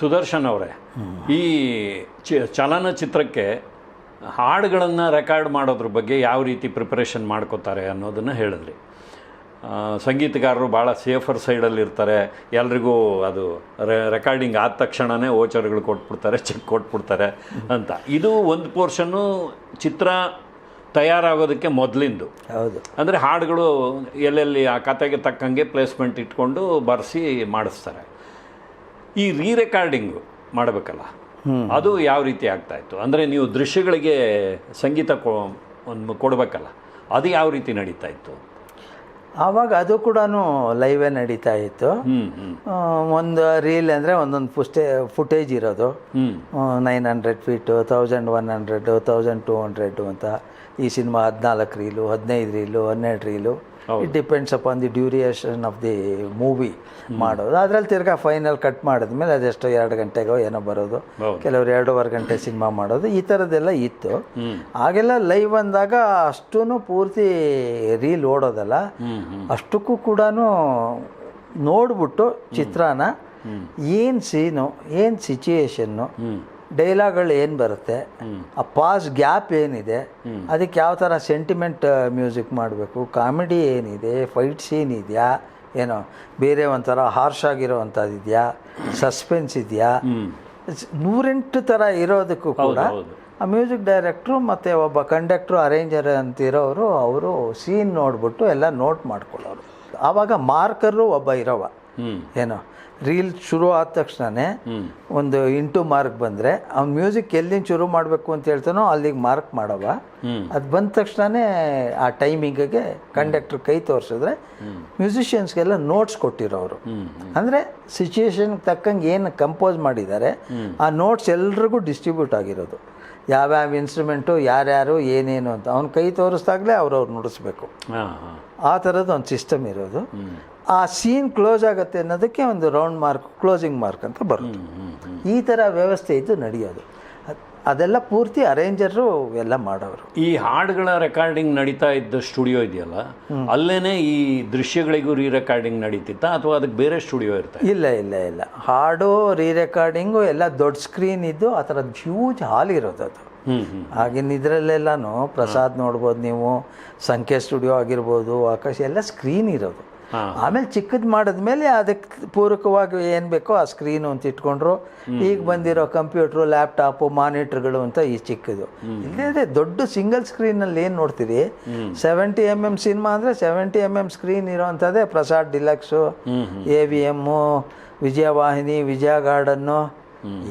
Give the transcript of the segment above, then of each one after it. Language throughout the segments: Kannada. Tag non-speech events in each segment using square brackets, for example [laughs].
ಸುದರ್ಶನ್ ಅವರೇ. ಈ ಚ ಚಲನಚಿತ್ರಕ್ಕೆ ಹಾಡುಗಳನ್ನು ರೆಕಾರ್ಡ್ ಮಾಡೋದ್ರ ಬಗ್ಗೆ ಯಾವ ರೀತಿ ಪ್ರಿಪ್ರೇಷನ್ ಮಾಡ್ಕೋತಾರೆ ಅನ್ನೋದನ್ನು ಹೇಳಿದ್ರಿ. ಸಂಗೀತಗಾರರು ಭಾಳ ಸೇಫರ್ ಸೈಡಲ್ಲಿ ಇರ್ತಾರೆ. ಎಲ್ರಿಗೂ ಅದು ರೆಕಾರ್ಡಿಂಗ್ ಆದ ತಕ್ಷಣವೇ ಓಚರ್ಗಳು ಕೊಟ್ಬಿಡ್ತಾರೆ ಚೆಕ್ ಕೊಟ್ಬಿಡ್ತಾರೆ ಅಂತ. ಇದು ಒಂದು ಪೋರ್ಷನ್ನು ಚಿತ್ರ ತಯಾರಾಗೋದಕ್ಕೆ ಮೊದಲಿಂದು. ಹೌದು. ಅಂದರೆ ಹಾಡುಗಳು ಎಲ್ಲೆಲ್ಲಿ ಆ ಕತೆಗೆ ತಕ್ಕಂಗೆ ಪ್ಲೇಸ್ಮೆಂಟ್ ಇಟ್ಕೊಂಡು ಬರೆಸಿ ಮಾಡಿಸ್ತಾರೆ. ಈ ರೀ ರೆಕಾರ್ಡಿಂಗು ಮಾಡಬೇಕಲ್ಲ? ಅದು ಯಾವ ರೀತಿ ಆಗ್ತಾ ಇತ್ತು? ಅಂದರೆ ನೀವು ದೃಶ್ಯಗಳಿಗೆ ಸಂಗೀತ ಕೊ ಒಂದು ಕೊಡಬೇಕಲ್ಲ ಅದು ಯಾವ ರೀತಿ ನಡೀತಾ ಇತ್ತು? ಆವಾಗ ಅದು ಕೂಡ ಲೈವೇ ನಡೀತಾ ಇತ್ತು. ಒಂದು ರೀಲ್ ಅಂದರೆ ಒಂದೊಂದು ಫುಸ್ಟೇ ಫುಟೇಜ್ ಇರೋದು. Nine hundred feet thousand one hundred thousand two hundred ಅಂತ ಈ ಸಿನಿಮಾ ಹದಿನಾಲ್ಕು ರೀಲು ಹದಿನೈದು ರೀಲು ಹನ್ನೆರಡು reel it depends upon the duration of the movie ಮಾಡೋದು. ಅದರಲ್ಲಿ ತಿರ್ಗಾ ಫೈನಲ್ ಕಟ್ ಮಾಡಿದ್ಮೇಲೆ ಅದೆಷ್ಟೋ ಎರಡು ಗಂಟೆಗೋ ಏನೋ ಬರೋದು. ಕೆಲವರು ಎರಡೂವರೆ ಗಂಟೆ ಸಿನಿಮಾ ಮಾಡೋದು. ಈ ಥರದ್ದೆಲ್ಲ ಇತ್ತು. ಆಗೆಲ್ಲ ಲೈವ್ ಅಂದಾಗ ಅಷ್ಟೂ ಪೂರ್ತಿ ರೀಲ್ ಓಡೋದಲ್ಲ. ಅಷ್ಟಕ್ಕೂ ಕೂಡ ನೋಡ್ಬಿಟ್ಟು ಚಿತ್ರಾನ ಏನು ಸೀನು ಏನು ಸಿಚುಯೇಷನ್ನು ಡೈಲಾಗ್ಗಳು ಏನು ಬರುತ್ತೆ? ಆ ಪಾಸ್ ಗ್ಯಾಪ್ ಏನಿದೆ? ಅದಕ್ಕೆ ಯಾವ ಥರ ಸೆಂಟಿಮೆಂಟ್ ಮ್ಯೂಸಿಕ್ ಮಾಡಬೇಕು? ಕಾಮಿಡಿ ಏನಿದೆ? ಫೈಟ್ ಸೀನ್ ಇದೆಯಾ? ಏನೋ ಬೇರೆ ಒಂಥರ ಹಾರ್ಶ್ ಆಗಿರೋ ಅಂಥದ್ದು ಇದೆಯಾ? ಸಸ್ಪೆನ್ಸ್ ಇದೆಯಾ ನೂರೆಂಟು ಥರ ಇರೋದಕ್ಕೂ ಕೂಡ ಆ ಮ್ಯೂಸಿಕ್ ಡೈರೆಕ್ಟ್ರು ಮತ್ತು ಒಬ್ಬ ಕಂಡಕ್ಟ್ರು ಅರೇಂಜರ್ ಅಂತಿರೋರು ಅವರು ಸೀನ್ ನೋಡಿಬಿಟ್ಟು ಎಲ್ಲ ನೋಟ್ ಮಾಡ್ಕೊಳ್ಳೋರು. ಆವಾಗ ಮಾರ್ಕರು ಒಬ್ಬ ಇರೋವ. ಏನೋ ರೀಲ್ ಶುರು ಆದ ತಕ್ಷಣನೇ ಒಂದು ಇಂಟು ಮಾರ್ಕ್ ಬಂದರೆ ಅವ್ನು ಮ್ಯೂಸಿಕ್ ಎಲ್ಲಿಂದ ಶುರು ಮಾಡಬೇಕು ಅಂತ ಹೇಳ್ತಾನೋ ಅಲ್ಲಿಗೆ ಮಾರ್ಕ್ ಮಾಡವ. ಅದು ಬಂದ ತಕ್ಷಣನೇ ಆ ಟೈಮಿಂಗಿಗೆ ಕಂಡಕ್ಟರ್ ಕೈ ತೋರಿಸಿದ್ರೆ ಮ್ಯೂಸಿಷಿಯನ್ಸ್ಗೆಲ್ಲ ನೋಟ್ಸ್ ಕೊಟ್ಟಿರೋರು. ಅವರು ಅಂದರೆ ಸಿಚುಯೇಷನ್ಗೆ ತಕ್ಕಂಗೆ ಏನು ಕಂಪೋಸ್ ಮಾಡಿದ್ದಾರೆ ಆ ನೋಟ್ಸ್ ಎಲ್ರಿಗೂ ಡಿಸ್ಟ್ರಿಬ್ಯೂಟ್ ಆಗಿರೋದು. ಯಾವ್ಯಾವ ಇನ್ಸ್ಟ್ರೂಮೆಂಟು ಯಾರ್ಯಾರು ಏನೇನು ಅಂತ ಅವ್ನ ಕೈ ತೋರಿಸ್ದಾಗಲೇ ಅವ್ರವ್ರು ನುಡಿಸ್ಬೇಕು. ಆ ಥರದ್ದು ಒಂದು ಸಿಸ್ಟಮ್ ಇರೋದು. ಆ ಸೀನ್ ಕ್ಲೋಸ್ ಆಗುತ್ತೆ ಅನ್ನೋದಕ್ಕೆ ಒಂದು ರೌಂಡ್ ಮಾರ್ಕ್ ಕ್ಲೋಸಿಂಗ್ ಮಾರ್ಕ್ ಅಂತ ಬರುತ್ತೆ. ಈ ಥರ ವ್ಯವಸ್ಥೆ ಇದ್ದು ನಡೆಯೋದು. ಅದೆಲ್ಲ ಪೂರ್ತಿ ಅರೇಂಜರು ಎಲ್ಲ ಮಾಡೋರು. ಈ ಹಾಡುಗಳ ರೆಕಾರ್ಡಿಂಗ್ ನಡೀತಾ ಇದ್ದ ಸ್ಟುಡಿಯೋ ಇದೆಯಲ್ಲ ಅಲ್ಲೇ ಈ ದೃಶ್ಯಗಳಿಗೂ ರೀ ರೆಕಾರ್ಡಿಂಗ್ ನಡೀತಿತ್ತಾ ಅಥವಾ ಅದಕ್ಕೆ ಬೇರೆ ಸ್ಟುಡಿಯೋ ಇರ್ತಾ ಇಲ್ಲ ಇಲ್ಲ ಇಲ್ಲ. ಹಾಡು ರೀ ರೆಕಾರ್ಡಿಂಗು ಎಲ್ಲ ದೊಡ್ಡ ಸ್ಕ್ರೀನ್ ಇದ್ದು ಆ ಥರದ್ದು ಹ್ಯೂಜ್ ಹಾಲ್ ಇರೋದು ಅದು. ಆಗಿನ ಇದರಲ್ಲೆಲ್ಲನೂ ಪ್ರಸಾದ್ ನೋಡ್ಬೋದು ನೀವು ಸಂಖ್ಯೆ ಸ್ಟುಡಿಯೋ ಆಗಿರ್ಬೋದು ಆಕಾಶ ಎಲ್ಲ ಸ್ಕ್ರೀನ್ ಇರೋದು. ಆಮೇಲೆ ಚಿಕ್ಕದು ಮಾಡಿದ್ಮೇಲೆ ಅದಕ್ಕೆ ಪೂರಕವಾಗಿ ಏನು ಬೇಕೋ ಆ ಸ್ಕ್ರೀನು ಅಂತ ಇಟ್ಕೊಂಡ್ರು. ಈಗ ಬಂದಿರೋ ಕಂಪ್ಯೂಟ್ರು ಲ್ಯಾಪ್ಟಾಪು ಮಾನಿಟ್ರ್ಗಳು ಅಂತ ಈ ಚಿಕ್ಕದು. ಇಲ್ಲದೆ ದೊಡ್ಡ ಸಿಂಗಲ್ ಸ್ಕ್ರೀನಲ್ಲಿ ಏನು ನೋಡ್ತೀರಿ? ಸೆವೆಂಟಿ ಎಂ ಎಂ ಸಿನಿಮಾ ಅಂದರೆ seventy M M screen ಇರೋವಂಥದ್ದೇ Prasad deluxe A V M Vijayavahini Vijaya garden.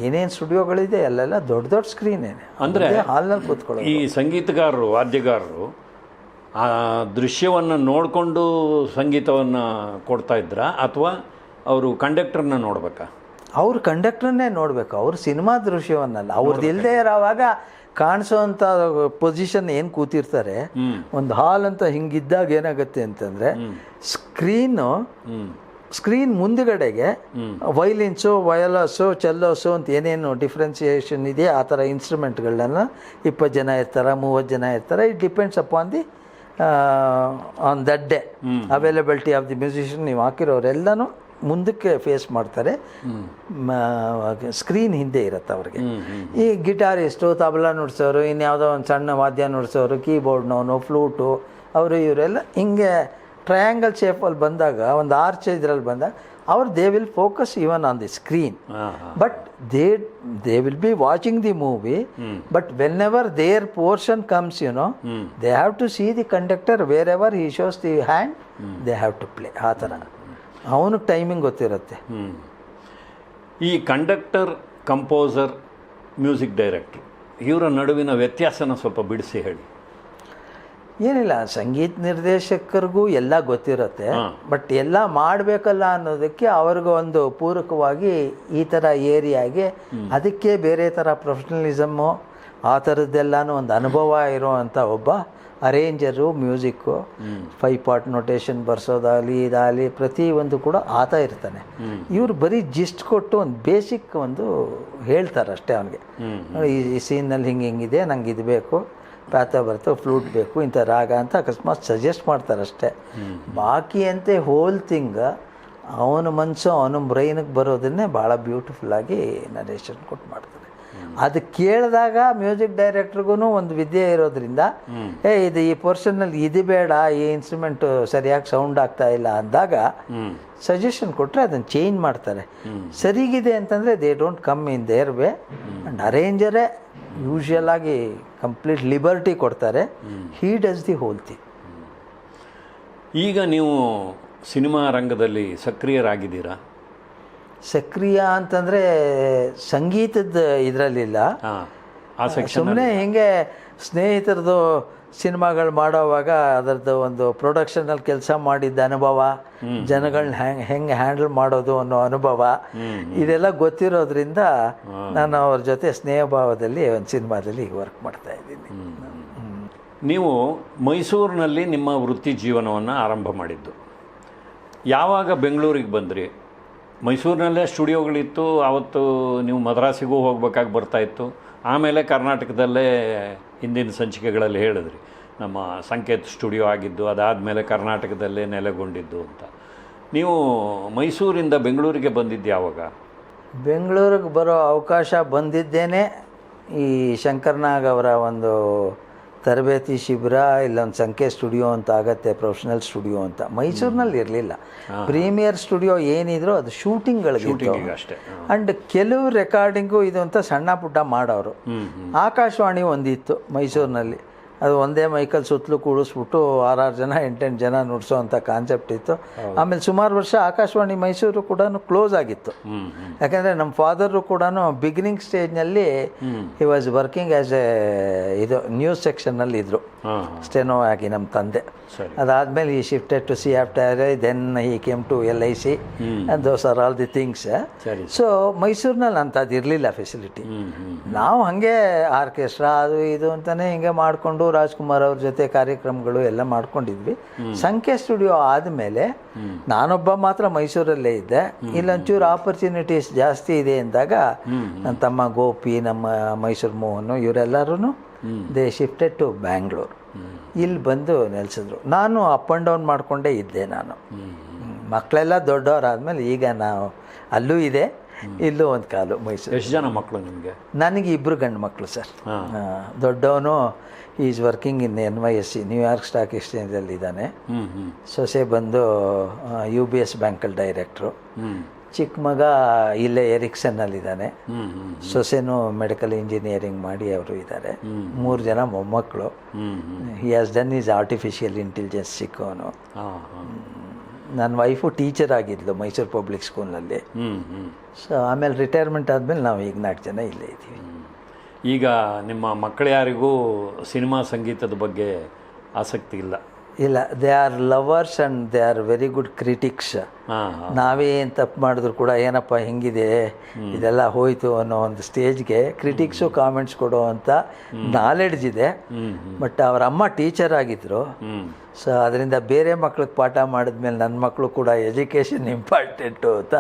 ಏನೇನು ಸ್ಟುಡಿಯೋಗಳಿದೆ ಅಲ್ಲೆಲ್ಲ ದೊಡ್ಡ ದೊಡ್ಡ ಸ್ಕ್ರೀನ್ ಏನೇ. ಅಂದರೆ ಹಾಲ್ನಲ್ಲಿ ಕೂತ್ಕೊಳ್ಳೋದು. ಈ ಸಂಗೀತಗಾರರು ವಾದ್ಯಗಾರರು ಆ ದೃಶ್ಯವನ್ನು ನೋಡಿಕೊಂಡು ಸಂಗೀತವನ್ನು ಕೊಡ್ತಾ ಇದ್ರ ಅಥವಾ ಅವರು ಕಂಡಕ್ಟರ್ನ ನೋಡಬೇಕಾ? ಅವ್ರು ಕಂಡಕ್ಟರ್ನೇ ನೋಡಬೇಕು. ಅವ್ರು ಸಿನಿಮಾ ದೃಶ್ಯವನ್ನಲ್ಲ. ಅವ್ರದ್ದು ಇಲ್ಲದೆ ಇರೋವಾಗ ಕಾಣಿಸೋವಂಥ ಪೊಸಿಷನ್ ಏನು ಕೂತಿರ್ತಾರೆ ಒಂದು ಹಾಲ್ ಅಂತ ಹಿಂಗಿದ್ದಾಗ ಏನಾಗುತ್ತೆ ಅಂತಂದರೆ ಸ್ಕ್ರೀನು ಸ್ಕ್ರೀನ್ ಮುಂದುಗಡೆಗೆ ವೈಲಿನ್ಸು ವಯಲಸ್ಸು ಚೆಲ್ಲೋಸು ಅಂತ ಏನೇನು ಡಿಫ್ರೆನ್ಸಿಯೇಷನ್ ಇದೆಯಾ? ಆ ಥರ ಇನ್ಸ್ಟ್ರೂಮೆಂಟ್ಗಳನ್ನ ಇಪ್ಪತ್ತು ಜನ ಇರ್ತಾರೆ ಮೂವತ್ತು ಜನ ಇರ್ತಾರೆ? It depends upon the on that day availability of the musician ನೀವು ಹಾಕಿರೋರೆಲ್ಲನೂ ಮುಂದಕ್ಕೆ ಫೇಸ್ ಮಾಡ್ತಾರೆ. ಸ್ಕ್ರೀನ್ ಹಿಂದೆ ಇರುತ್ತೆ ಅವ್ರಿಗೆ. ಈ ಗಿಟಾರಿಸ್ಟು ತಬಲಾ ನುಡಿಸೋರು ಇನ್ಯಾವುದೋ ಒಂದು ಸಣ್ಣ ವಾದ್ಯ ನುಡಿಸೋರು ಕೀಬೋರ್ಡ್ನವನು ಫ್ಲೂಟು ಅವರು ಇವರೆಲ್ಲ ಹಿಂಗೆ ಟ್ರಯಾಂಗಲ್ ಶೇಪಲ್ಲಿ ಬಂದಾಗ ಒಂದು ಆರ್ಚ್ ಇದ್ರಲ್ಲಿ ಬಂದಾಗ ಅವ್ರು they will focus even on the screen but they they will be watching the movie but when ever their portion comes you know they have to see the conductor wherever he shows the hand they have to play ಆ ಥರ. ಅವನಿಗೆ ಟೈಮಿಂಗ್ ಗೊತ್ತಿರುತ್ತೆ. ಹ್ಞೂ ಈ ಕಂಡಕ್ಟರ್ ಕಂಪೋಸರ್ ಮ್ಯೂಸಿಕ್ ಡೈರೆಕ್ಟ್ರ್ ಇವರ ನಡುವಿನ ವ್ಯತ್ಯಾಸನ ಸ್ವಲ್ಪ ಬಿಡಿಸಿ ಹೇಳಿ. ಏನಿಲ್ಲ ಸಂಗೀತ ನಿರ್ದೇಶಕರಿಗೂ ಎಲ್ಲ ಗೊತ್ತಿರುತ್ತೆ ಬಟ್ ಎಲ್ಲ ಮಾಡಬೇಕಲ್ಲ ಅನ್ನೋದಕ್ಕೆ ಅವ್ರಿಗೂ ಒಂದು ಪೂರಕವಾಗಿ ಈ ಥರ ಏರಿಯಾಗೆ ಅದಕ್ಕೆ ಬೇರೆ ಥರ ಪ್ರೊಫೆಷನಲಿಸಮ್ಮು ಆ ಥರದ್ದೆಲ್ಲನೂ ಒಂದು ಅನುಭವ ಇರುವಂಥ ಒಬ್ಬ arranger music five part notation ಬರ್ಸೋದಾಗಲಿ ಇದಾಗಲಿ ಪ್ರತಿಯೊಂದು ಕೂಡ ಆತ ಇರ್ತಾನೆ. ಇವರು ಬರೀ ಜಿಸ್ಟ್ ಕೊಟ್ಟು ಒಂದು ಬೇಸಿಕ್ ಒಂದು ಹೇಳ್ತಾರೆ ಅಷ್ಟೇ ಅವನಿಗೆ ಈ ಈ ಸೀನಲ್ಲಿ ಹಿಂಗೆ ಹಿಂಗಿದೆ ನಂಗೆ ಇದು ಬೇಕು. ಪ್ಯಾಥ ಬರ್ತವೆ ಫ್ಲೂಟ್ ಬೇಕು ಇಂಥ ರಾಗ ಅಂತ ಅಕಸ್ಮಾತ್ ಸಜೆಸ್ಟ್ ಮಾಡ್ತಾರೆ ಅಷ್ಟೇ ಬಾಕಿ ಅಂತೆ ಹೋಲ್ ಥಿಂಗ್ ಅವನ ಮನಸ್ಸು ಅವನ ಬ್ರೈನಿಗೆ ಬರೋದನ್ನೇ ಭಾಳ ಬ್ಯೂಟಿಫುಲ್ಲಾಗಿ ನರೇಶನ್ ಕೊಟ್ಟು ಮಾಡ್ತಾರೆ. ಅದು ಕೇಳಿದಾಗ ಮ್ಯೂಸಿಕ್ ಡೈರೆಕ್ಟ್ರಿಗೂ ಒಂದು ವಿದ್ಯೆ ಇರೋದ್ರಿಂದ ಏ ಇದು ಈ ಪೋರ್ಷನ್ನಲ್ಲಿ ಇದು ಬೇಡ ಈ ಇನ್ಸ್ಟ್ರೂಮೆಂಟು ಸರಿಯಾಗಿ ಸೌಂಡ್ ಆಗ್ತಾ ಇಲ್ಲ ಅಂದಾಗ ಸಜೆಷನ್ ಕೊಟ್ಟರೆ ಅದನ್ನು ಚೇಂಜ್ ಮಾಡ್ತಾರೆ. ಸರಿಗಿದೆ ಅಂತಂದರೆ they don't come in their way. And ಅರೇಂಜರೇ usual ಆಗಿ ಕಂಪ್ಲೀಟ್ ಲಿಬರ್ಟಿ ಕೊಡ್ತಾರೆ. He does the whole thing. ಈಗ ನೀವು ಸಿನಿಮಾ ರಂಗದಲ್ಲಿ ಸಕ್ರಿಯರಾಗಿದ್ದೀರಾ? ಸಕ್ರಿಯ ಅಂತಂದರೆ ಸಂಗೀತದ ಇದರಲ್ಲಿಲ್ಲ. ಸುಮ್ಮನೆ ಹಿಂಗೆ ಸ್ನೇಹಿತರದು ಸಿನಿಮಾಗಳು ಮಾಡೋವಾಗ ಅದರದ್ದು ಒಂದು ಪ್ರೊಡಕ್ಷನಲ್ಲಿ ಕೆಲಸ ಮಾಡಿದ್ದ ಅನುಭವ ಜನಗಳನ್ನ ಹೆಂಗೆ ಹೆಂಗೆ ಹ್ಯಾಂಡಲ್ ಮಾಡೋದು ಅನ್ನೋ ಅನುಭವ ಇದೆಲ್ಲ ಗೊತ್ತಿರೋದ್ರಿಂದ ನಾನು ಅವ್ರ ಜೊತೆ ಸ್ನೇಹ ಭಾವದಲ್ಲಿ ಒಂದು ಸಿನಿಮಾದಲ್ಲಿ ಈಗ ವರ್ಕ್ ಮಾಡ್ತಾ ಇದ್ದೀನಿ. ನೀವು ಮೈಸೂರಿನಲ್ಲಿ ನಿಮ್ಮ ವೃತ್ತಿ ಜೀವನವನ್ನು ಆರಂಭ ಮಾಡಿದ್ದು. ಯಾವಾಗ ಬೆಂಗಳೂರಿಗೆ ಬಂದ್ರಿ? ಮೈಸೂರಿನಲ್ಲೇ ಸ್ಟುಡಿಯೋಗಳಿತ್ತು, ಆವತ್ತು ನೀವು ಮದ್ರಾಸಿಗೂ ಹೋಗ್ಬೇಕಾಗಿ ಬರ್ತಾಯಿತ್ತು ಆಮೇಲೆ ಕರ್ನಾಟಕದಲ್ಲೇ ಹಿಂದಿನ ಸಂಚಿಕೆಗಳಲ್ಲಿ ಹೇಳಿದ್ರಿ, ನಮ್ಮ ಸಂಕೇತ್ ಸ್ಟುಡಿಯೋ ಆಗಿದ್ದು, ಅದಾದಮೇಲೆ ಕರ್ನಾಟಕದಲ್ಲೇ ನೆಲೆಗೊಂಡಿದ್ದು ಅಂತ. ನೀವು ಮೈಸೂರಿಂದ ಬೆಂಗಳೂರಿಗೆ ಬಂದಿದ್ದು ಯಾವಾಗ? ಬೆಂಗಳೂರಿಗೆ ಬರೋ ಅವಕಾಶ ಬಂದಿದ್ದೇನೆ. ಈ ಶಂಕರ್ನಾಗ್ ಅವರ ಒಂದು ತರಬೇತಿ ಶಿಬಿರ ಇಲ್ಲೊಂದು ಸಂಖ್ಯೆ ಸ್ಟುಡಿಯೋ ಅಂತ ಆಗತ್ತೆ ಪ್ರೊಫೆಷನಲ್ ಸ್ಟುಡಿಯೋ ಅಂತ. ಮೈಸೂರಿನಲ್ಲಿ ಇರಲಿಲ್ಲ. ಪ್ರೀಮಿಯರ್ ಸ್ಟುಡಿಯೋ ಏನಿದ್ರು ಅದು ಶೂಟಿಂಗ್ಗಳಿಗೆ ಅಷ್ಟೇ. ಅಂಡ್ ಕೆಲವು ರೆಕಾರ್ಡಿಂಗು ಇದು ಅಂತ ಸಣ್ಣ ಪುಟ್ಟ ಮಾಡೋರು. ಆಕಾಶವಾಣಿ ಒಂದಿತ್ತು ಮೈಸೂರಿನಲ್ಲಿ. ಅದು ಒಂದೇ ಮೈಕಲ್ ಸುತ್ತಲೂ ಕೂಡಿಸ್ಬಿಟ್ಟು ಆರಾರು ಜನ ಎಂಟೆಂಟು ಜನ ನುಡಿಸೋ ಅಂಥ ಕಾನ್ಸೆಪ್ಟ್ ಇತ್ತು ಆಮೇಲೆ ಸುಮಾರು ವರ್ಷ ಆಕಾಶವಾಣಿ ಮೈಸೂರು ಕೂಡ ಕ್ಲೋಸ್ ಆಗಿತ್ತು. ಯಾಕಂದರೆ ನಮ್ಮ ಫಾದರು ಕೂಡ beginning ಸ್ಟೇಜ್ನಲ್ಲಿ he was working as a ಇದು ನ್ಯೂಸ್ ಸೆಕ್ಷನ್ನಲ್ಲಿ ಇದ್ದರು ಸ್ಟೆನೋ ಆಗಿ ನಮ್ಮ ತಂದೆ. ಅದಾದಮೇಲೆ he shifted to C after then he came to L I C and those are all the things so ಮೈಸೂರಿನಲ್ಲಿ ಅಂಥದ್ದು ಇರಲಿಲ್ಲ ಫೆಸಿಲಿಟಿ ನಾವು ಹಾಗೆ ಆರ್ಕೆಸ್ಟ್ರಾ ಅದು ಇದು ಅಂತಾನೆ ಹಿಂಗೆ ಮಾಡಿಕೊಂಡು ರಾಜ್ಕುಮಾರ್ ಅವ್ರ ಜೊತೆ ಕಾರ್ಯಕ್ರಮಗಳು ಎಲ್ಲ ಮಾಡ್ಕೊಂಡಿದ್ವಿ. ಸಂಖ್ಯೆ ಸ್ಟುಡಿಯೋ ಆದಮೇಲೆ ನಾನೊಬ್ಬ ಮಾತ್ರ ಮೈಸೂರಲ್ಲೇ ಇದ್ದೆ. ಇಲ್ಲೊಂಚೂರು ಆಪರ್ಚುನಿಟೀಸ್ ಜಾಸ್ತಿ ಇದೆ ಅಂದಾಗ ನನ್ನ ತಮ್ಮ ಗೋಪಿ ನಮ್ಮ ಮೈಸೂರು ಮೋಹನ್ ಇವರೆಲ್ಲರೂ ದೇ ಶಿಫ್ಟೆಡ್ ಟು ಬ್ಯಾಂಗ್ಳೂರು ಇಲ್ಲಿ ಬಂದು ನೆಲೆಸಿದ್ರು. ನಾನು ಅಪ್ ಆ್ಯಂಡ್ ಡೌನ್ ಮಾಡಿಕೊಂಡೇ ಇದ್ದೆ ನಾನು. ಮಕ್ಕಳೆಲ್ಲ ದೊಡ್ಡವರಾದ್ಮೇಲೆ ಈಗ ನಾವು ಅಲ್ಲೂ ಇದೆ ಇಲ್ಲೂ ಒಂದು ಕಾಲು ಮೈಸೂರು. ಎಷ್ಟು ಜನ ಮಕ್ಕಳು ನಿಮಗೆ? ನನಗೆ ಇಬ್ಬರು ಗಂಡು ಮಕ್ಕಳು ಸರ್. ದೊಡ್ಡವನು is working in N Y S C New York stock ಎಕ್ಸ್ಚೇಂಜಲ್ಲಿ ಇದ್ದಾನೆ. ಸೊಸೆ ಬಂದು ಯು ಬಿ ಎಸ್ ಬ್ಯಾಂಕಲ್ಲಿ ಡೈರೆಕ್ಟ್ರು ಚಿಕ್ಕ ಮಗ ಇಲ್ಲೇ ಎರಿಕ್ಸನ್ನಲ್ಲಿದ್ದಾನೆ. ಸೊಸೆನೂ ಮೆಡಿಕಲ್ ಇಂಜಿನಿಯರಿಂಗ್ ಮಾಡಿ ಅವರು ಇದ್ದಾರೆ. ಮೂರು ಜನ ಮೊಮ್ಮಕ್ಕಳು. He has done his artificial intelligence ಸಿಕ್ಕೋನು ನನ್ನ ವೈಫು ಟೀಚರ್ ಆಗಿದ್ಲು ಮೈಸೂರು ಪಬ್ಲಿಕ್ ಸ್ಕೂಲ್ನಲ್ಲಿ ಸೊ ಆಮೇಲೆ ರಿಟೈರ್ಮೆಂಟ್ ಆದಮೇಲೆ ನಾವು ಈಗ ನಾಲ್ಕು ಜನ ಇಲ್ಲೇ ಇದ್ದೀವಿ. ಈಗ ನಿಮ್ಮ ಮಕ್ಕಳು ಯಾರಿಗೂ ಸಿನಿಮಾ ಸಂಗೀತದ ಬಗ್ಗೆ ಆಸಕ್ತಿ ಇಲ್ಲ. ಇಲ್ಲ they are lovers and they are very good critics ಹಾಂ ಹಾಂ. ನಾವೇ ಏನು ತಪ್ಪು ಮಾಡಿದ್ರು ಕೂಡ ಏನಪ್ಪ ಹೆಂಗಿದೆ? ಇದೆಲ್ಲ ಹೋಯಿತು ಅನ್ನೋ ಒಂದು ಸ್ಟೇಜ್ಗೆ ಕ್ರಿಟಿಕ್ಸು ಕಾಮೆಂಟ್ಸ್ ಕೊಡೋ ಅಂತ ನಾಲೆಡ್ಜ್ ಇದೆ. ಬಟ್ ಅವರ ಅಮ್ಮ ಟೀಚರ್ ಆಗಿದ್ದರು ಸೊ ಅದರಿಂದ ಬೇರೆ ಮಕ್ಳಿಗೆ ಪಾಠ ಮಾಡಿದ್ಮೇಲೆ ನನ್ನ ಮಕ್ಕಳು ಕೂಡ ಎಜುಕೇಷನ್ ಇಂಪಾರ್ಟೆಂಟು [laughs] ಅಂತ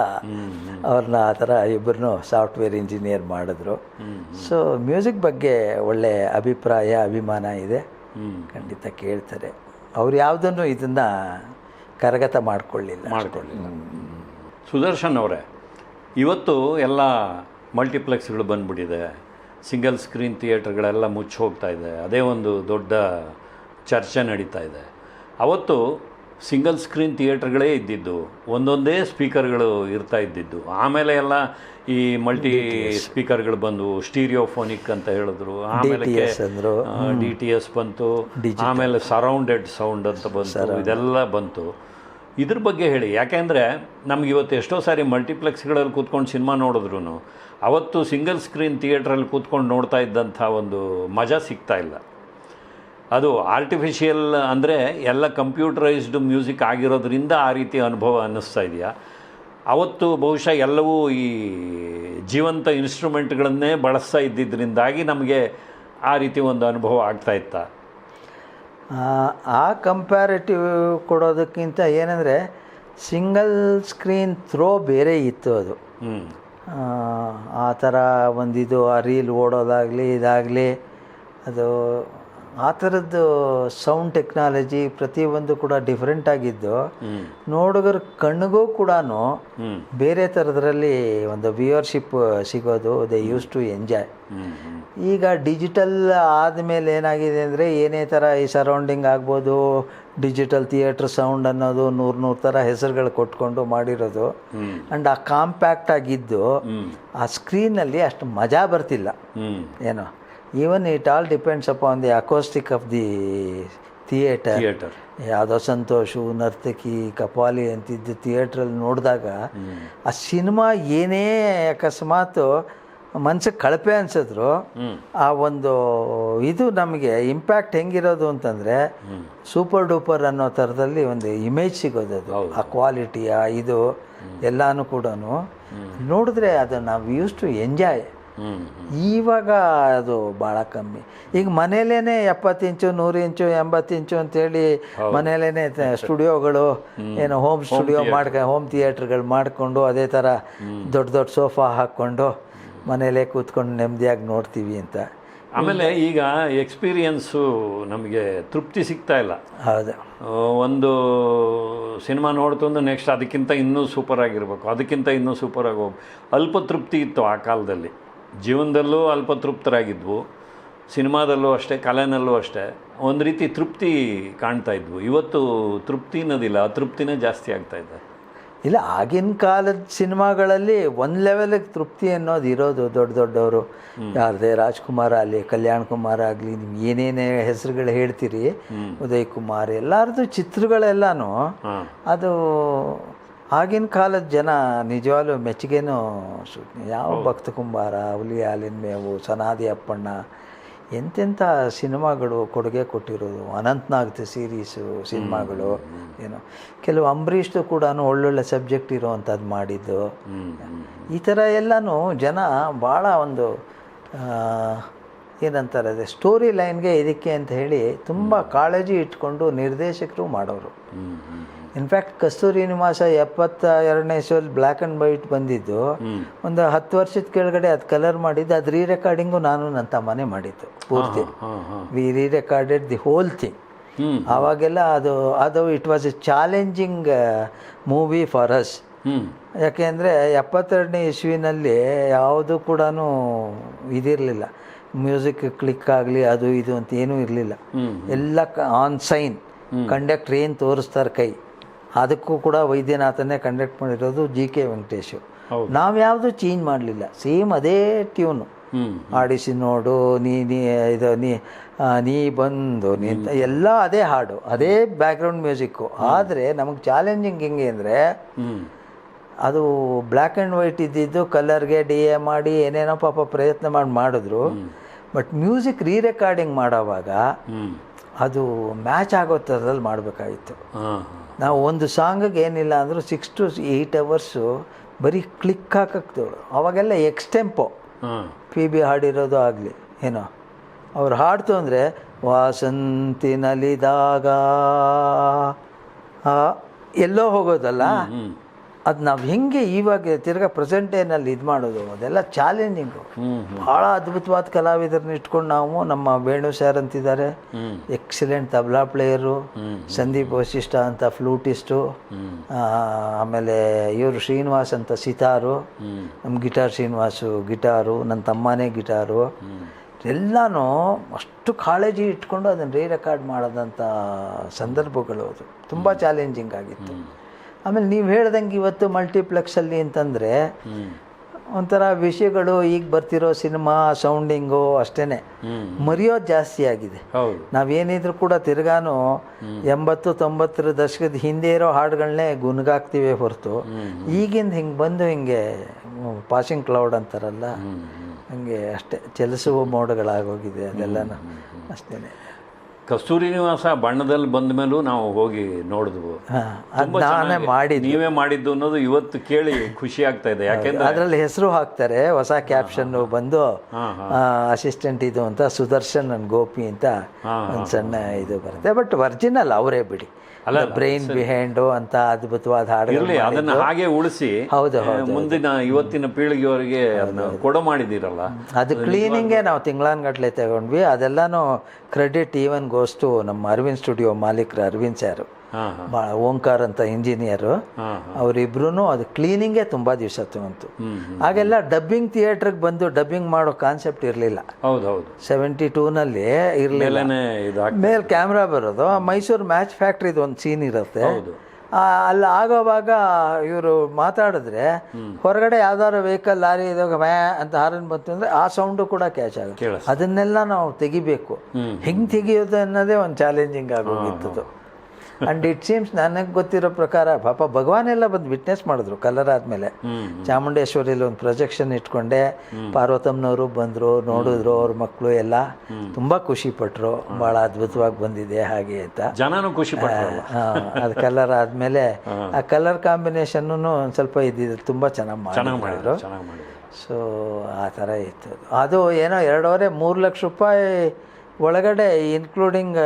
ಅವ್ರನ್ನ ಆ ಥರ ಇಬ್ಬರನ್ನೂ ಸಾಫ್ಟ್ವೇರ್ ಇಂಜಿನಿಯರ್ ಮಾಡಿದ್ರು. ಸೊ ಮ್ಯೂಸಿಕ್ ಬಗ್ಗೆ ಒಳ್ಳೆಯ ಅಭಿಪ್ರಾಯ ಅಭಿಮಾನ ಇದೆ. ಖಂಡಿತ ಕೇಳ್ತಾರೆ. ಅವ್ರು ಯಾವುದನ್ನು ಇದನ್ನು ಕರಗತ ಮಾಡಿಕೊಳ್ಳಿಲ್ಲ ಮಾಡಿಕೊಳ್ಳಿಲ್ಲ. ಸುದರ್ಶನ್ ಅವರೇ, ಇವತ್ತು ಎಲ್ಲ ಮಲ್ಟಿಪ್ಲೆಕ್ಸ್ಗಳು ಬಂದ್ಬಿಟ್ಟಿದೆ, ಸಿಂಗಲ್ ಸ್ಕ್ರೀನ್ ಥಿಯೇಟ್ರ್ಗಳೆಲ್ಲ ಮುಚ್ಚಿ ಹೋಗ್ತಾ ಇದೆ, ಅದೇ ಒಂದು ದೊಡ್ಡ ಚರ್ಚೆ ನಡೀತಾ ಇದೆ. ಅವತ್ತು ಸಿಂಗಲ್ ಸ್ಕ್ರೀನ್ ಥಿಯೇಟ್ರ್ಗಳೇ ಇದ್ದಿದ್ದು ಒಂದೊಂದೇ ಸ್ಪೀಕರ್ಗಳು ಇರ್ತಾ ಇದ್ದಿದ್ದು. ಆಮೇಲೆ ಎಲ್ಲ ಈ ಮಲ್ಟಿ ಸ್ಪೀಕರ್ಗಳು ಬಂದವು ಸ್ಟೀರಿಯೋಫೋನಿಕ್ ಅಂತ ಹೇಳಿದ್ರು ಆಮೇಲೆ. ಡಿ ಟಿ ಎಸ್ ಬಂತು ಆಮೇಲೆ ಸರೌಂಡೆಡ್ ಸೌಂಡ್ ಅಂತ ಬಂತು ಇದೆಲ್ಲ ಬಂತು. ಇದ್ರ ಬಗ್ಗೆ ಹೇಳಿ ಯಾಕೆಂದರೆ ನಮ್ಗೆ ಇವತ್ತು ಎಷ್ಟೋ ಸಾರಿ ಮಲ್ಟಿಪ್ಲೆಕ್ಸ್ಗಳಲ್ಲಿ ಕೂತ್ಕೊಂಡು ಸಿನಿಮಾ ನೋಡಿದ್ರು ಅವತ್ತು ಸಿಂಗಲ್ ಸ್ಕ್ರೀನ್ ಥಿಯೇಟ್ರಲ್ಲಿ ಕೂತ್ಕೊಂಡು ನೋಡ್ತಾ ಇದ್ದಂಥ ಒಂದು ಮಜಾ ಸಿಗ್ತಾ ಇಲ್ಲ. ಅದು ಆರ್ಟಿಫಿಷಿಯಲ್ ಅಂದರೆ ಎಲ್ಲ ಕಂಪ್ಯೂಟರೈಸ್ಡ್ ಮ್ಯೂಸಿಕ್ ಆಗಿರೋದ್ರಿಂದ ಆ ರೀತಿ ಅನುಭವ ಅನ್ನಿಸ್ತಾ ಇದೆಯಾ? ಅವತ್ತು ಬಹುಶಃ ಎಲ್ಲವೂ ಈ ಜೀವಂತ ಇನ್ಸ್ಟ್ರೂಮೆಂಟ್ಗಳನ್ನೇ ಬಳಸ್ತಾ ಇದ್ದಿದ್ದರಿಂದಾಗಿ ನಮಗೆ ಆ ರೀತಿ ಒಂದು ಅನುಭವ ಆಗ್ತಾ ಇತ್ತ. ಆ- ಕಂಪ್ಯಾರಿಟಿವ್ ಕೊಡೋದಕ್ಕಿಂತ ಏನಂದರೆ ಸಿಂಗಲ್ ಸ್ಕ್ರೀನ್ ಥ್ರೋ ಬೇರೆ ಇತ್ತು ಅದು. ಆ ಥರ ಒಂದಿದು ಆ ರೀಲ್ ಓಡೋದಾಗಲಿ ಇದಾಗಲಿ ಅದು ಆ ಥರದ್ದು ಸೌಂಡ್ ಟೆಕ್ನಾಲಜಿ ಪ್ರತಿಯೊಂದು ಕೂಡ ಡಿಫ್ರೆಂಟ್ ಆಗಿದ್ದು ನೋಡುಗರ ಕಣ್ಣಿಗೂ ಕೂಡ ಬೇರೆ ಥರದ್ರಲ್ಲಿ ಒಂದು ವ್ಯೂವರ್ಶಿಪ್ ಸಿಗೋದು ದೇ ಯೂಸ್ ಟು ಎಂಜಾಯ್ ಈಗ ಡಿಜಿಟಲ್ ಆದಮೇಲೆ ಏನಾಗಿದೆ ಅಂದರೆ ಏನೇ ಥರ ಈ ಸರೌಂಡಿಂಗ್ ಆಗ್ಬೋದು ಡಿಜಿಟಲ್ ಥಿಯೇಟ್ರ್ ಸೌಂಡ್ ಅನ್ನೋದು ನೂರು ನೂರು ಥರ ಹೆಸರುಗಳು ಕೊಟ್ಕೊಂಡು ಮಾಡಿರೋದು. ಆ್ಯಂಡ್ ಆ ಕಾಂಪ್ಯಾಕ್ಟ್ ಆಗಿದ್ದು ಆ ಸ್ಕ್ರೀನಲ್ಲಿ ಅಷ್ಟು ಮಜಾ ಬರ್ತಿಲ್ಲ. ಏನೋ. Even it all depends upon the acoustic of the theatre theatre ಯಾವುದೋ ಸಂತೋಷು ನರ್ತಕಿ ಕಪಾಲಿ ಅಂತಿದ್ದು ಥಿಯೇಟ್ರಲ್ಲಿ ನೋಡಿದಾಗ ಆ ಸಿನಿಮಾ ಏನೇ ಅಕಸ್ಮಾತ್ ಮನ್ಸಿಗೆ ಕಳಪೆ ಅನ್ಸಿದ್ರು ಆ ಒಂದು ಇದು ನಮಗೆ ಇಂಪ್ಯಾಕ್ಟ್ ಹೆಂಗಿರೋದು ಅಂತಂದರೆ ಸೂಪರ್ ಡೂಪರ್ ಅನ್ನೋ ಥರದಲ್ಲಿ ಒಂದು ಇಮೇಜ್ ಸಿಗೋದು ಅದು. ಆ ಕ್ವಾಲಿಟಿ ಆ ಇದು ಎಲ್ಲಾನು ಕೂಡ ನೋಡಿದ್ರೆ ಅದು ನಾವು ಯೂಸ್ ಟು ಎಂಜಾಯ್ ಇವಾಗ ಅದು ಭಾಳ ಕಮ್ಮಿ. ಈಗ ಮನೇಲೇನೆ ಎಪ್ಪತ್ತು ಇಂಚು ನೂರು ಇಂಚು ಎಂಬತ್ತು ಇಂಚು ಅಂತೇಳಿ ಮನೇಲೇನೆ ಸ್ಟುಡಿಯೋಗಳು ಏನು ಹೋಮ್ ಸ್ಟುಡಿಯೋ ಮಾಡ್ಕ ಹೋಮ್ ಥಿಯೇಟ್ರ್ಗಳು ಮಾಡಿಕೊಂಡು ಅದೇ ಥರ ದೊಡ್ಡ ದೊಡ್ಡ ಸೋಫಾ ಹಾಕ್ಕೊಂಡು ಮನೇಲೇ ಕೂತ್ಕೊಂಡು ನೆಮ್ಮದಿಯಾಗಿ ನೋಡ್ತೀವಿ ಅಂತ. ಆಮೇಲೆ ಈಗ ಎಕ್ಸ್ಪೀರಿಯನ್ಸು ನಮಗೆ ತೃಪ್ತಿ ಸಿಗ್ತಾ ಇಲ್ಲ. ಹೌದು. ಒಂದು ಸಿನಿಮಾ ನೋಡ್ತಂದು ನೆಕ್ಸ್ಟ್ ಅದಕ್ಕಿಂತ ಇನ್ನೂ ಸೂಪರ್ ಆಗಿರ್ಬೇಕು ಅದಕ್ಕಿಂತ ಇನ್ನೂ ಸೂಪರ್ ಆಗಿ ಅಲ್ಪ ತೃಪ್ತಿ ಇತ್ತು ಆ ಕಾಲದಲ್ಲಿ. ಜೀವನದಲ್ಲೂ ಅಲ್ಪ ತೃಪ್ತರಾಗಿದ್ವು ಸಿನಿಮಾದಲ್ಲೂ ಅಷ್ಟೇ ಕಲೆನಲ್ಲೂ ಅಷ್ಟೇ. ಒಂದು ರೀತಿ ತೃಪ್ತಿ ಕಾಣ್ತಾ ಇದ್ವು. ಇವತ್ತು ತೃಪ್ತಿ ಅನ್ನೋದಿಲ್ಲ ಅತೃಪ್ತಿನೇ ಜಾಸ್ತಿ ಆಗ್ತಾ ಇದೆ. ಇಲ್ಲ ಆಗಿನ ಕಾಲದ ಸಿನಿಮಾಗಳಲ್ಲಿ ಒಂದು ಲೆವೆಲಿಗೆ ತೃಪ್ತಿ ಅನ್ನೋದು ಇರೋದು ದೊಡ್ಡ ದೊಡ್ಡವರು. ಯಾರದೇ ರಾಜ್ಕುಮಾರ್ ಆಗಲಿ ಕಲ್ಯಾಣ್ ಕುಮಾರ್ ಆಗಲಿ ನಿಮ್ಗೆ ಏನೇನೇ ಹೆಸರುಗಳು ಹೇಳ್ತೀರಿ ಉದಯ್ ಕುಮಾರ್ ಎಲ್ಲರದು ಚಿತ್ರಗಳೆಲ್ಲನೂ ಅದು ಆಗಿನ ಕಾಲದ ಜನ ನಿಜವಾಗ್ಲೂ ಮೆಚ್ಚುಗೆನೂ ಯಾವ ಭಕ್ತ ಕುಂಬಾರ ಹುಲಿ ಹಾಲಿನ ಮೇವು ಸನಾದಿ ಅಪ್ಪಣ್ಣ ಎಂತೆಂಥ ಸಿನಿಮಾಗಳು ಕೊಡುಗೆ ಕೊಟ್ಟಿರೋದು. ಅನಂತ್ನಾಗ್ ಸೀರೀಸು ಸಿನಿಮಾಗಳು ಏನು. ಕೆಲವು ಅಂಬರೀಷ್ದು ಕೂಡ ಒಳ್ಳೊಳ್ಳೆ ಸಬ್ಜೆಕ್ಟ್ ಇರೋವಂಥದ್ದು ಮಾಡಿದ್ದು. ಈ ಥರ ಎಲ್ಲನೂ ಜನ ಭಾಳ ಒಂದು ಏನಂತಾರೆ ಅದೇ ಸ್ಟೋರಿ ಲೈನ್ಗೆ ಇದಕ್ಕೆ ಅಂತ ಹೇಳಿ ತುಂಬ ಕಾಳಜಿ ಇಟ್ಕೊಂಡು ನಿರ್ದೇಶಕರು ಮಾಡೋರು. ಇನ್ಫ್ಯಾಕ್ಟ್ ಕಸ್ತೂರಿ ನಿವಾಸ ಎಪ್ಪತ್ತ ಎರಡನೇ ಇಸ್ವಲ್ಲಿ ಬ್ಲ್ಯಾಕ್ ಆ್ಯಂಡ್ ವೈಟ್ ಬಂದಿದ್ದು. ಒಂದು ಹತ್ತು ವರ್ಷದ ಕೆಳಗಡೆ ಅದು ಕಲರ್ ಮಾಡಿದ್ದು ಅದು ರೀ ರೆಕಾರ್ಡಿಂಗು ನಾನು ನನ್ನ ತಮ್ಮನೆ ಮಾಡಿದ್ದು ಪೂರ್ತಿ. ವಿ ರೀ ರೆಕಾರ್ಡೆಡ್ ದಿ ಹೋಲ್ ಥಿಂಗ್ ಆವಾಗೆಲ್ಲ ಅದು ಅದು it was a challenging movie for us ಯಾಕೆ ಯಾಕೆಂದರೆ ಎಪ್ಪತ್ತೆರಡನೇ ಇಸ್ವಿನಲ್ಲಿ ಯಾವುದು ಕೂಡ ಇದಿರಲಿಲ್ಲ. ಮ್ಯೂಸಿಕ್ ಕ್ಲಿಕ್ ಆಗಲಿ ಅದು ಇದು ಅಂತ ಏನೂ ಇರಲಿಲ್ಲ. ಎಲ್ಲ ಆನ್ ಸೈನ್ ಕಂಡಕ್ಟ್ರ್ ಏನು ತೋರಿಸ್ತಾರೆ ಕೈ? ಅದಕ್ಕೂ ಕೂಡ ವೈದ್ಯನಾಥನೇ ಕಂಡಕ್ಟ್ ಮಾಡಿರೋದು ಜಿ ಕೆ ವೆಂಕಟೇಶು. ನಾವು ಯಾವುದು ಚೇಂಜ್ ಮಾಡಲಿಲ್ಲ. ಸೇಮ್ ಅದೇ ಟ್ಯೂನು ಆಡಿಸಿ ನೋಡು ನೀ ನೀ ಇದು ನೀ ನೀ ಬಂದು ನೀ ಎಲ್ಲ ಅದೇ ಹಾಡು ಅದೇ ಬ್ಯಾಕ್ಗ್ರೌಂಡ್ ಮ್ಯೂಸಿಕ್ಕು ಆದರೆ ನಮಗೆ ಚಾಲೆಂಜಿಂಗ್ ಹೆಂಗೆ ಅಂದರೆ ಅದು ಬ್ಲ್ಯಾಕ್ ಆ್ಯಂಡ್ ವೈಟ್ ಇದ್ದಿದ್ದು ಕಲರ್ಗೆ ಡಿ ಎ ಮಾಡಿ ಏನೇನೋ ಪಾಪ ಪ್ರಯತ್ನ ಮಾಡಿ ಮಾಡಿದ್ರು. ಬಟ್ ಮ್ಯೂಸಿಕ್ ರೀ ರೆಕಾರ್ಡಿಂಗ್ ಮಾಡೋವಾಗ ಅದು ಮ್ಯಾಚ್ ಆಗೋ ಥರದಲ್ಲಿ ಮಾಡಬೇಕಾಗಿತ್ತು. ನಾವು ಒಂದು ಸಾಂಗಿಗೆ ಏನಿಲ್ಲ ಅಂದರೂ ಸಿಕ್ಸ್ ಟು ಏಯ್ಟ್ ಅವರ್ಸು ಬರೀ ಕ್ಲಿಕ್ ಹಾಕಕ್ಕೆ ಅವಾಗೆಲ್ಲ ಎಕ್ಸ್ಟೆಂಪೋ ಪಿ ಬಿ ಹಾಡಿರೋದು ಆಗಲಿ ಏನೋ. ಅವ್ರು ಹಾಡ್ತು ಅಂದರೆ ವಾಸಂತಿ ನಲಿದಾಗ ಎಲ್ಲೋ ಹೋಗೋದಲ್ಲ? ಅದು ನಾವು ಹೆಂಗೆ ಇವಾಗ ತಿರ್ಗಾ ಪ್ರೆಸೆಂಟ್ ಏನಲ್ಲಿ ಇದು ಮಾಡೋದು ಅದೆಲ್ಲ ಚಾಲೆಂಜಿಂಗು ಭಾಳ ಅದ್ಭುತವಾದ ಕಲಾವಿದರನ್ನ ಇಟ್ಕೊಂಡು ನಾವು ನಮ್ಮ ವೇಣು ಸರ್ ಅಂತಿದ್ದಾರೆ. Excellent tabla player. Sandeep Vasishtha ಅಂತ ಫ್ಲೂಟಿಸ್ಟು ಆಮೇಲೆ ಇವರು ಶ್ರೀನಿವಾಸ್ ಅಂತ ಸಿತಾರು. ನಮ್ಮ ಗಿಟಾರ್ ಶ್ರೀನಿವಾಸು ಗಿಟಾರು ನನ್ನ ತಮ್ಮನೇ ಗಿಟಾರು. ಎಲ್ಲನೂ ಅಷ್ಟು ಕಾಳಜಿ ಇಟ್ಕೊಂಡು ಅದನ್ನು ರೀ ರೆಕಾರ್ಡ್ ಮಾಡೋದಂಥ ಸಂದರ್ಭಗಳು ಅದು. ತುಂಬ ಚಾಲೆಂಜಿಂಗ್ ಆಗಿತ್ತು. ಆಮೇಲೆ ನೀವು ಹೇಳ್ದಂಗೆ ಇವತ್ತು ಮಲ್ಟಿಪ್ಲೆಕ್ಸಲ್ಲಿ ಅಂತಂದರೆ ಒಂಥರ ವಿಷಯಗಳು ಈಗ ಬರ್ತಿರೋ ಸಿನಿಮಾ ಸೌಂಡಿಂಗು ಅಷ್ಟೇ ಮರೆಯೋದು ಜಾಸ್ತಿ ಆಗಿದೆ. ನಾವೇನಿದ್ರು ಕೂಡ ತಿರ್ಗಾನು ಎಂಬತ್ತು ತೊಂಬತ್ತರ ದಶಕದ ಹಿಂದೆ ಇರೋ ಹಾಡುಗಳನ್ನೇ ಗುನ್ಗಾಕ್ತಿವಿ ಹೊರತು. ಈಗಿಂದ ಹಿಂಗೆ ಬಂದು ಹಿಂಗೆ ಪಾಸಿಂಗ್ ಕ್ಲೌಡ್ ಅಂತಾರಲ್ಲ ಹಂಗೆ ಅಷ್ಟೇ ಚಲಿಸುವ ಮೋಡ್ಗಳಾಗೋಗಿದೆ ಅದೆಲ್ಲನೂ ಅಷ್ಟೇ ಕಸ್ತೂರಿ ನಿವಾಸ ಬಣ್ಣದಲ್ಲಿ ಬಂದ ಮೇಲೂ ನಾವು ಹೋಗಿ ನೋಡಿದ್ವು. ನಾನೇ ಮಾಡಿ ಮಾಡಿದ್ದು. ನೀವೇ ಮಾಡಿದ್ದು ಅನ್ನೋದು ಇವತ್ತು ಕೇಳಿ ಖುಷಿ ಆಗ್ತಾ ಇದೆ. ಯಾಕೆಂದ್ರೆ ಅದರಲ್ಲಿ ಹೆಸರು ಹಾಕ್ತಾರೆ ಹೊಸ ಕ್ಯಾಪ್ಷನ್ ಬಂದು ಅಸಿಸ್ಟೆಂಟ್ ಇದು ಅಂತ ಸುದರ್ಶನ್ ನನ್ನ ಗೋಪಿ ಅಂತ ಒಂದು ಸಣ್ಣ ಇದು ಬರುತ್ತೆ. ಬಟ್ ಒರಿಜಿನಲ್ ಅವರೇ ಬಿಡಿ. ಬ್ರೈನ್ ಬಿಹೈಂಡು ಅಂತ ಅದ್ಭುತವಾದ ಹಾಡು ಅದನ್ನ ಹಾಗೆ ಉಳಿಸಿ ಹೌದು, ಮುಂದಿನ ಇವತ್ತಿನ ಪೀಳಿಗೆಯವರಿಗೆ ಅದನ್ನ ಕೊಡೋ ಮಾಡಿದಿರಲ್ಲ ಅದು ಕ್ಲೀನಿಂಗೇ ನಾವು ತಿಂಗಳಾನ್ಗಟ್ಲೆ ತಗೊಂಡ್ವಿ. ಅದೆಲ್ಲಾನು ಕ್ರೆಡಿಟ್ ಈವನ್ ಗೋಸ್ಟು ನಮ್ಮ ಅರವಿಂದ್ ಸ್ಟುಡಿಯೋ ಮಾಲೀಕರು ಅರವಿಂದ್ ಭಾಳ ಓಂಕಾರ್ ಅಂತ ಇಂಜಿನಿಯರು ಅವರಿಬ್ರು ಅದು ಕ್ಲೀನಿಂಗೇ ತುಂಬಾ ದಿವಸ ತಗೊಂತು ಹಾಗೆಲ್ಲ ಆಗೆಲ್ಲ ಡಬ್ಬಿಂಗ್ ಥಿಯೇಟ್ರಿಗೆ ಬಂದು ಡಬ್ಬಿಂಗ್ ಮಾಡೋ ಕಾನ್ಸೆಪ್ಟ್ ಇರಲಿಲ್ಲ. ಹೌದು ಹೌದು ಸೆವೆಂಟಿ ಟೂನಲ್ಲಿ ಇರಲಿಲ್ಲ ಮೇಲೆ ಕ್ಯಾಮ್ರಾ ಬರೋದು ಮೈಸೂರು ಮ್ಯಾಚ್ ಫ್ಯಾಕ್ಟ್ರಿದು ಒಂದು ಸೀನ್ ಇರುತ್ತೆ. ಅಲ್ಲಿ ಆಗೋವಾಗ ಇವರು ಮಾತಾಡಿದ್ರೆ ಹೊರಗಡೆ ಯಾವ್ದಾದ್ರು ವೆಹಿಕಲ್ ಲಾರಿ ಇದಾಗ ವ್ಯಾ ಅಂತ ಹಾರನ್ ಬಂತು ಅಂದ್ರೆ ಆ ಸೌಂಡು ಕೂಡ ಕ್ಯಾಚ್ ಆಗುತ್ತೆ. ಅದನ್ನೆಲ್ಲ ನಾವು ತೆಗಿಬೇಕು. ಹೆಂಗೆ ತೆಗಿಯೋದು ಅನ್ನೋದೇ ಒಂದು ಚಾಲೆಂಜಿಂಗ್ ಆಗೋಗಿತ್ತು ಅಂಡ್ ಇಟ್ ಸೀಮ್ಸ್ ನನಗೆ ಗೊತ್ತಿರೋ ಪ್ರಕಾರ ಪಾಪ ಭಗವಾನ್ ಎಲ್ಲ ಬಂದು ವಿಟ್ನೆಸ್ ಮಾಡಿದ್ರು ಕಲರ್ ಆದಮೇಲೆ. ಚಾಮುಂಡೇಶ್ವರಿಲಿ ಒಂದು ಪ್ರೊಜೆಕ್ಷನ್ ಇಟ್ಕೊಂಡೆ. ಪಾರ್ವತಮ್ಮನವರು ಬಂದರು ನೋಡಿದ್ರು ಅವ್ರ ಮಕ್ಕಳು ಎಲ್ಲ. ತುಂಬ ಖುಷಿ ಪಟ್ಟರು ಭಾಳ ಅದ್ಭುತವಾಗಿ ಬಂದಿದೆ ಹಾಗೆ ಅಂತ. ಜನನು ಖುಷಿ ಅದು ಕಲರ್ ಆದಮೇಲೆ ಆ ಕಲರ್ ಕಾಂಬಿನೇಷನ್ನು ಒಂದು ಸ್ವಲ್ಪ ಇದ್ದಿದ್ದು ತುಂಬ ಚೆನ್ನಾಗಿ ಮಾಡಿದ್ರು ಸೊ ಆ ಥರ ಇತ್ತು. ಅದು ಏನೋ ಎರಡೂವರೆ ಮೂರು ಲಕ್ಷ ರೂಪಾಯಿ ಒಳಗಡೆ including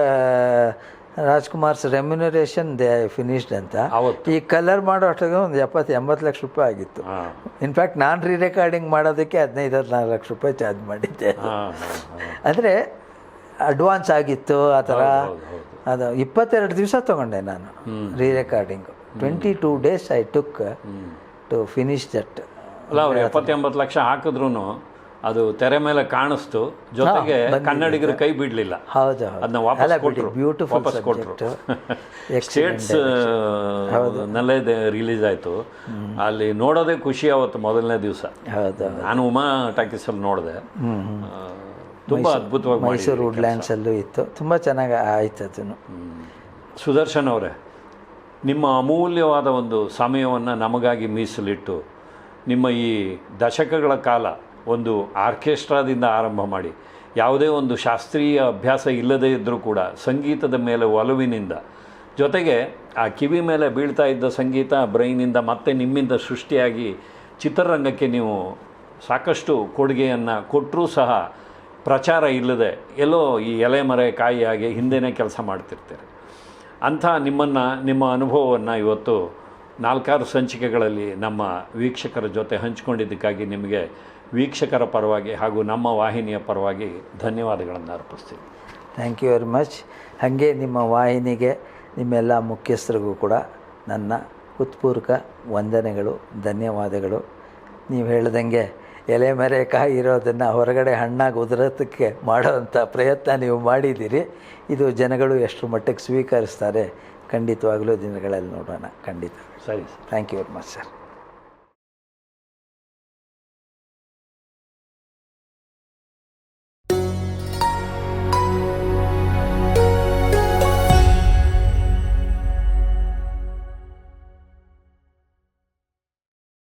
Rajkumar's remuneration they finished ಅಂತ. ಈ ಕಲರ್ ಮಾಡೋ ಅಷ್ಟೊಂದು ಒಂದು ಎಪ್ಪತ್ತು ಎಂಬತ್ತು ಲಕ್ಷ ರೂಪಾಯಿ ಆಗಿತ್ತು. ಇನ್ಫ್ಯಾಕ್ಟ್ ನಾನು ರೀ ರೆಕಾರ್ಡಿಂಗ್ ಮಾಡೋದಕ್ಕೆ ಹದಿನೈದು ಹದಿನಾರು ಲಕ್ಷ ರೂಪಾಯಿ ಚಾರ್ಜ್ ಮಾಡಿದ್ದೆ. ಅಂದರೆ ಅಡ್ವಾನ್ಸ್ ಆಗಿತ್ತು ಆ ಥರ. ಅದು ಇಪ್ಪತ್ತೆರಡು ದಿವಸ ತೊಗೊಂಡೆ ನಾನು re recording twenty two days I took to finish that ಅಲ್ಲ ಅವ್ರು ಎಪ್ಪತ್ತೆಂಬತ್ತು ಲಕ್ಷ ಹಾಕಿದ್ರು ಅದು ತೆರೆ ಮೇಲೆ ಕಾಣಿಸ್ತು. ಜೊತೆಗೆ ಕನ್ನಡಿಗರ ಕೈ ಬಿಡಲಿಲ್ಲ. ಹೌದು ಅದನ್ನ ವಾಪಸ್ ಕೊಟ್ಟರು ಬ್ಯೂಟಿಫುಲ್ ವಾಪಸ್ ಕೊಟ್ರು. ಸ್ಟೇಟ್ಸ್ ನಲ್ಲೇ ರಿಲೀಸ್ ಆಯಿತು. ಅಲ್ಲಿ ನೋಡೋದೇ ಖುಷಿ ಅವತ್ತು ಮೊದಲನೇ ದಿವಸ. ಹೌದು ನಾನು ಉಮಾ ಟಾಕೀಸಲ್ಲಿ ನೋಡಿದೆ. ತುಂಬಾ ಅದ್ಭುತವಾಗಿ ಮೈಸೂರು ವುಡ್ಲ್ಯಾಂಡ್ಸ್ ಅಲ್ಲೂ ಇತ್ತು. ತುಂಬ ಚೆನ್ನಾಗಿ ಆಯ್ತು ಅದನ್ನು. ಸುದರ್ಶನ್ ಅವರೇ ನಿಮ್ಮ ಅಮೂಲ್ಯವಾದ ಒಂದು ಸಮಯವನ್ನು ನಮಗಾಗಿ ಮೀಸಲಿಟ್ಟು ನಿಮ್ಮ ಈ ದಶಕಗಳ ಕಾಲ ಒಂದು ಆರ್ಕೆಸ್ಟ್ರಾದಿಂದ ಆರಂಭ ಮಾಡಿ. ಯಾವುದೇ ಒಂದು ಶಾಸ್ತ್ರೀಯ ಅಭ್ಯಾಸ ಇಲ್ಲದೇ ಇದ್ದರೂ ಕೂಡ ಸಂಗೀತದ ಮೇಲೆ ಒಲವಿನಿಂದ, ಜೊತೆಗೆ ಆ ಕಿವಿ ಮೇಲೆ ಬೀಳ್ತಾ ಇದ್ದ ಸಂಗೀತ ಬ್ರೈನಿಂದ ಮತ್ತೆ ನಿಮ್ಮಿಂದ ಸೃಷ್ಟಿಯಾಗಿ ಚಿತ್ರರಂಗಕ್ಕೆ ನೀವು ಸಾಕಷ್ಟು ಕೊಡುಗೆಯನ್ನು ಕೊಟ್ಟರೂ ಸಹ ಪ್ರಚಾರ ಇಲ್ಲದೆ ಎಲ್ಲೋ ಈ ಎಲೆ ಮರೆ ಕಾಯಿಯಾಗಿ ಹಿಂದೆನೇ ಕೆಲಸ ಮಾಡ್ತಿರ್ತೀರಿ. ಅಂಥ ನಿಮ್ಮನ್ನು, ನಿಮ್ಮ ಅನುಭವವನ್ನು ಇವತ್ತು ನಾಲ್ಕಾರು ಸಂಚಿಕೆಗಳಲ್ಲಿ ನಮ್ಮ ವೀಕ್ಷಕರ ಜೊತೆ ಹಂಚಿಕೊಂಡಿದ್ದಕ್ಕಾಗಿ ನಿಮಗೆ ವೀಕ್ಷಕರ ಪರವಾಗಿ ಹಾಗೂ ನಮ್ಮ ವಾಹಿನಿಯ ಪರವಾಗಿ ಧನ್ಯವಾದಗಳನ್ನು ಅರ್ಪಿಸ್ತೀನಿ. ಥ್ಯಾಂಕ್ ಯು ವೆರಿ ಮಚ್ ಹಾಗೆ ನಿಮ್ಮ ವಾಹಿನಿಗೆ ನಿಮ್ಮೆಲ್ಲ ಮುಖ್ಯಸ್ಥರಿಗೂ ಕೂಡ ನನ್ನ ಹೃತ್ಪೂರ್ವಕ ವಂದನೆಗಳು ಧನ್ಯವಾದಗಳು. ನೀವು ಹೇಳ್ದಂಗೆ ಎಲೆ ಮರೆ ಕಾಯಿ ಇರೋದನ್ನು ಹೊರಗಡೆ ಹಣ್ಣಾಗಿ ಉದುರೋದಕ್ಕೆ ಮಾಡೋವಂಥ ಪ್ರಯತ್ನ ನೀವು ಮಾಡಿದ್ದೀರಿ. ಇದು ಜನಗಳು ಎಷ್ಟು ಮಟ್ಟಕ್ಕೆ ಸ್ವೀಕರಿಸ್ತಾರೆ ಖಂಡಿತವಾಗಲೂ ದಿನಗಳಲ್ಲಿ ನೋಡೋಣ ಖಂಡಿತ. ಸರಿ thank you very much sir